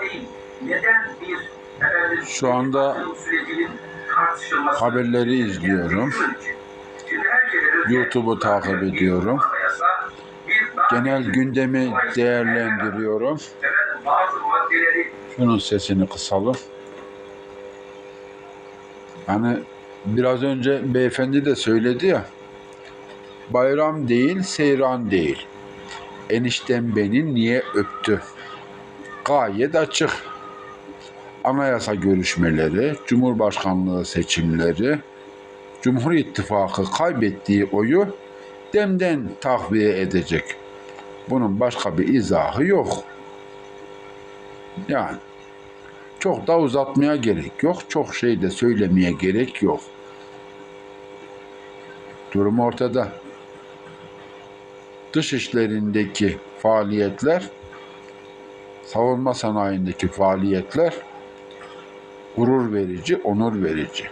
değil. Neden bir efendim, Şu anda haberleri izliyorum. YouTube'u takip ediyorum. Genel gündemi değerlendiriyorum. Şunun sesini kısalım. Hani biraz önce beyefendi de söyledi ya. Bayram değil, seyran değil. Eniştem beni niye öptü? Gayet açık. Anayasa görüşmeleri, Cumhurbaşkanlığı seçimleri, Cumhur İttifakı kaybettiği oyu demden takviye edecek. Bunun başka bir izahı yok. Yani çok da uzatmaya gerek yok. Çok şey de söylemeye gerek yok. Durum ortada. Dış işlerindeki faaliyetler, savunma sanayindeki faaliyetler gurur verici, onur verici.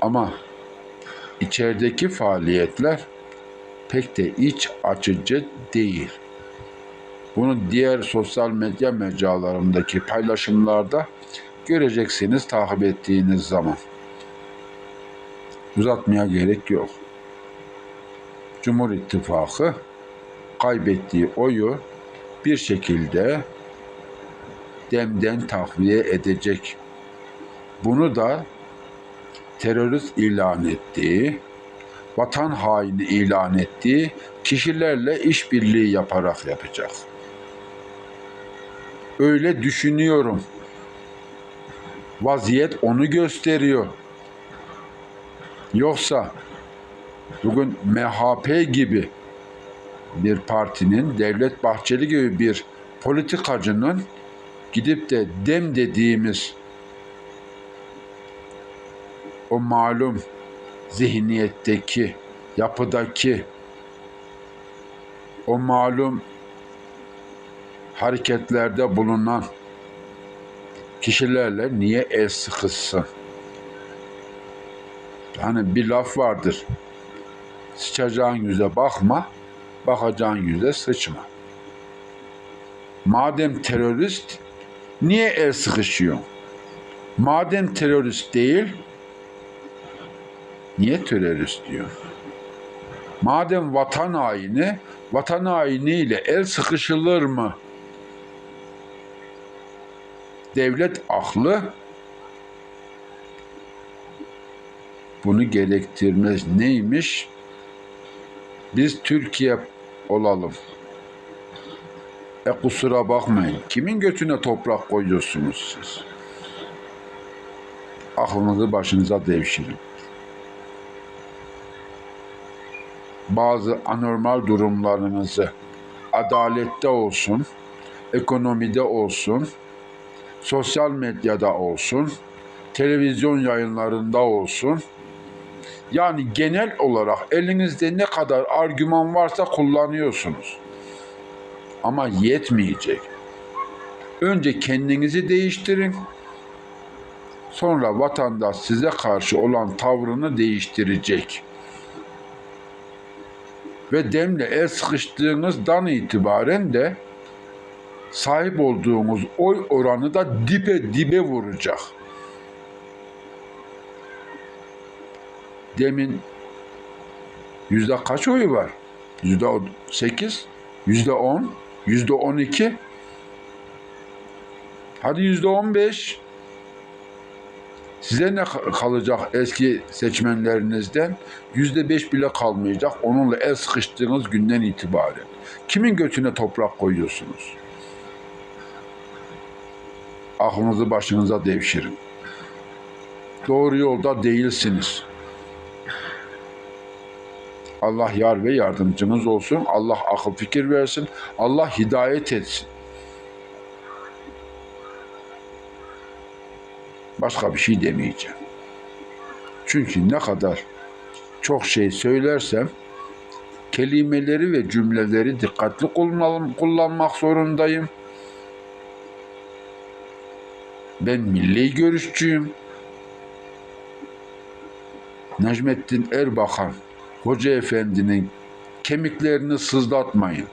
Ama içerideki faaliyetler pek de iç açıcı değil. Bunu diğer sosyal medya mecralarındaki paylaşımlarda göreceksiniz takip ettiğiniz zaman. Uzatmaya gerek yok. Cumhur İttifakı kaybettiği oyu bir şekilde demden takviye edecek. Bunu da terörist ilan ettiği, vatan haini ilan ettiği kişilerle işbirliği yaparak yapacak. Öyle düşünüyorum. Vaziyet onu gösteriyor. Yoksa bugün MHP gibi bir partinin, Devlet Bahçeli gibi bir politikacının gidip de dem dediğimiz o malum zihniyetteki, yapıdaki o malum hareketlerde bulunan kişilerle niye el sıkışsın? Hani bir laf vardır. Sıçacağın yüze bakma, bakacağın yüze sıçma. Madem terörist, niye el sıkışıyor? Madem terörist değil, niye terörist diyor? Madem vatan haini, vatan hainiyle el sıkışılır mı? Devlet aklı bunu gerektirmez. Neymiş? Biz Türkiye olalım. E kusura bakmayın. Kimin götüne toprak koyuyorsunuz siz? Aklınızı başınıza devşirin. Bazı anormal durumlarınızı adalette olsun, ekonomide olsun, sosyal medyada olsun, televizyon yayınlarında olsun. Yani genel olarak elinizde ne kadar argüman varsa kullanıyorsunuz. Ama yetmeyecek. Önce kendinizi değiştirin. Sonra vatandaş size karşı olan tavrını değiştirecek. Ve demle el sıkıştığınızdan itibaren de sahip olduğunuz oy oranı da dibe dibe vuracak. Demin yüzde kaç oyu var? Yüzde sekiz, yüzde on, yüzde on iki. Hadi yüzde on beş. Size ne kalacak eski seçmenlerinizden? Yüzde beş bile kalmayacak. Onunla el sıkıştığınız günden itibaren. Kimin götüne toprak koyuyorsunuz? Aklınızı başınıza devşirin. Doğru yolda değilsiniz. Allah yar ve yardımcınız olsun. Allah akıl fikir versin. Allah hidayet etsin. Başka bir şey demeyeceğim. Çünkü ne kadar çok şey söylersem kelimeleri ve cümleleri dikkatli kullanmak zorundayım. Ben milli görüşçüyüm. Necmettin Erbakan Hoca Efendi'nin kemiklerini sızlatmayın.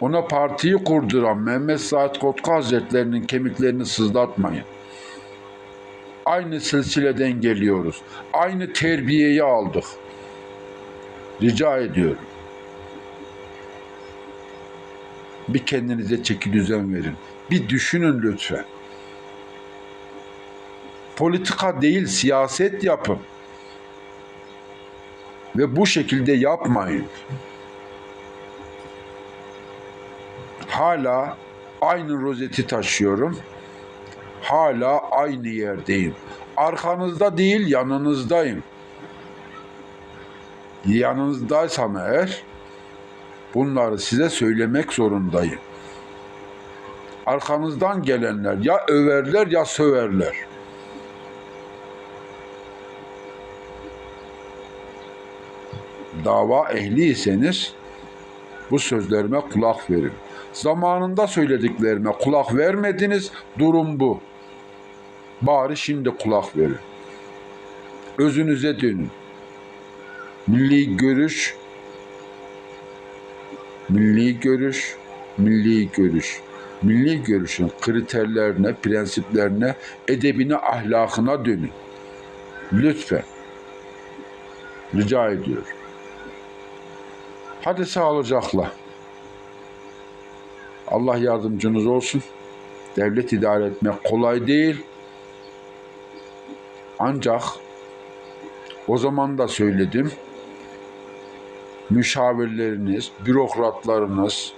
Ona partiyi kurduran Mehmet Said Kotka Hazretlerinin kemiklerini sızlatmayın. Aynı silsileden geliyoruz. Aynı terbiyeyi aldık. Rica ediyorum. Bir kendinize çeki düzen verin. Bir düşünün lütfen. Politika değil, siyaset yapın. Ve bu şekilde yapmayın. Hala aynı rozeti taşıyorum. Hala aynı yerdeyim. Arkanızda değil, yanınızdayım. Yanınızdaysam eğer bunları size söylemek zorundayım. Arkanızdan gelenler ya överler ya söverler. Dava ehliyseniz bu sözlerime kulak verin. Zamanında söylediklerime kulak vermediniz, durum bu. Bari şimdi kulak verin. Özünüze dönün. Milli görüş, milli görüş, milli görüş. Milli görüşün kriterlerine, prensiplerine, edebine, ahlakına dönün. Lütfen. Rica ediyorum. Hadi sağlıcakla. Allah yardımcınız olsun. Devlet idare etmek kolay değil. Ancak o zaman da söyledim. Müşavirleriniz, bürokratlarınız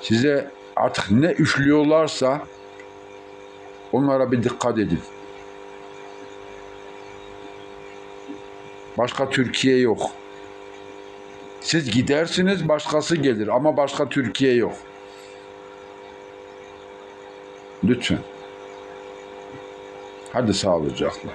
size artık ne üflüyorlarsa onlara bir dikkat edin. Başka Türkiye yok. Siz gidersiniz başkası gelir ama başka Türkiye yok. Lütfen. Hadi sağlıcakla.